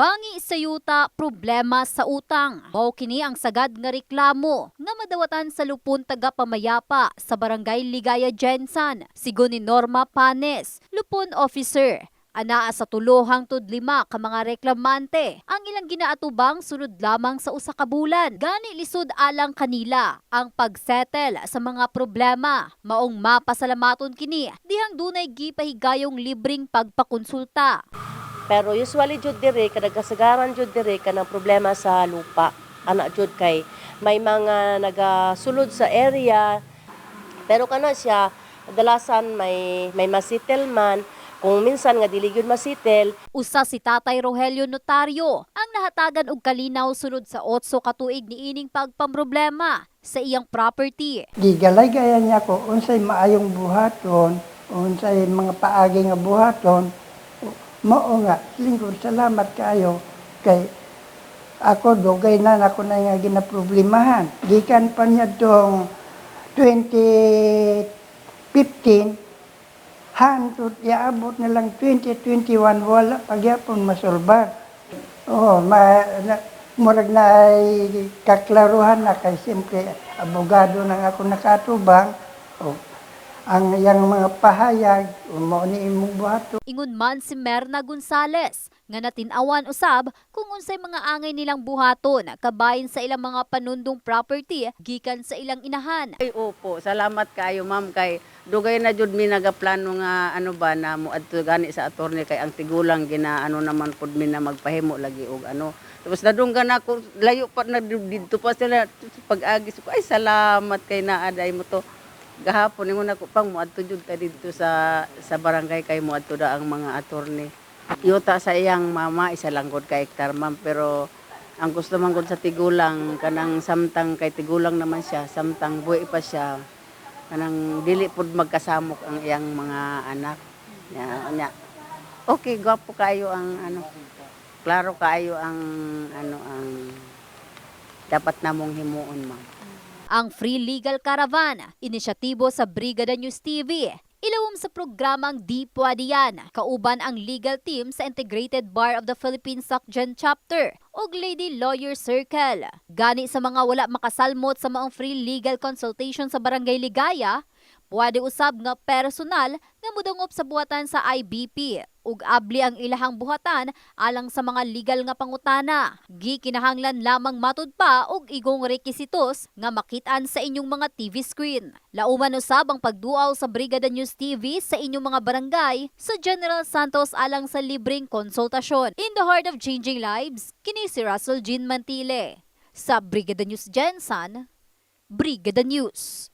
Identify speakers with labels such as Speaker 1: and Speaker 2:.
Speaker 1: Bangi sa yuta, problema sa utang. Mao kini ang sagad nga reklamo nga madawatan sa lupon taga pamayapa sa barangay Ligaya Jensan. Sigon ni Norma Panes, lupon officer. Anaa sa tulohang tud lima ka mga reklamante. Ang ilang ginaatubang sunod lamang sa usa ka bulan. Gani lisod alang kanila ang pagsettle sa mga problema. Maong mapasalamaton kini dihang dunay gipahigayong libreng pagpakonsulta.
Speaker 2: Pero usually jud dire kada kasagaran jud dire kanang problema sa lupa. Ana jud kay may mga nagasulod sa area pero kana siya kadalasan may may masitel man kung minsan nga dili gyud masitel
Speaker 1: Usa si Tatay Rogelio Notario ang nahatagan og kalinaw sunod sa 8 ka tuig ni ining pagpamroblema sa iyang property.
Speaker 3: gigalay-gayan niya ko unsay maayong buhaton, unsay mga paagi nga buhaton. Mao nga, lingkod salamat kayo kay ako dugay na nako na nga ginaproblemahan. Gikan pa niya tong 2015 hantod iaabot na lang 2021 wala pagyapon masolbar. Oh, ma, na, murag na ay kaklaruhan na kay siyempre abogado nang ako nakatubang. Oh, ang yang mga pahayag, mo ni imong buhato.
Speaker 1: Ingon man si Merna Gonzales nga natinawan usab kung unsay mga angay nilang buhaton kabayin sa ilang mga panundong property gikan sa ilang inahan.
Speaker 4: Ay opo, salamat kayo ma'am kay dugay na jud mi nagaplano nga ano ba na mo adto gani sa attorney kay ang tigulang gina ano naman pud mi na magpahimo lagi og ano. Tapos nadunggan ako layo pa na didto pa sila pag-agi ko ay salamat kay naaday mo to. Gahapon ingon ako pang mo adto jud ta didto sa sa barangay kay mo adto da ang mga attorney. Yuta sa iyang mama isa lang gud ka hektar ma'am pero ang gusto man gud sa tigulang kanang samtang kay tigulang naman siya samtang buhi pa siya kanang dili pud magkasamok ang iyang mga anak. Nya nya. Okay gwapo kayo ang ano klaro kayo ang ano ang dapat namong himuon ma'am
Speaker 1: Ang Free Legal Caravan, inisyatibo sa Brigada News TV. Ilawom sa programang Di Pwede Yan, kauban ang legal team sa Integrated Bar of the Philippines SOCGEN Chapter ug Lady Lawyer Circle. Gani sa mga wala makasalmot sa maong free legal consultation sa Barangay Ligaya, pwede usab nga personal nga mudungop sa buhatan sa IBP ug abli ang ilahang buhatan alang sa mga legal nga pangutana. Gikinahanglan lamang matud pa og igong rekisitos nga makitaan sa inyong mga TV screen. Lauman usab ang pagduaw sa Brigada News TV sa inyong mga barangay sa General Santos alang sa libreng konsultasyon. In the heart of changing lives, kini si Russell Jean Mantile. Sa Brigada News Jensen, Brigada News.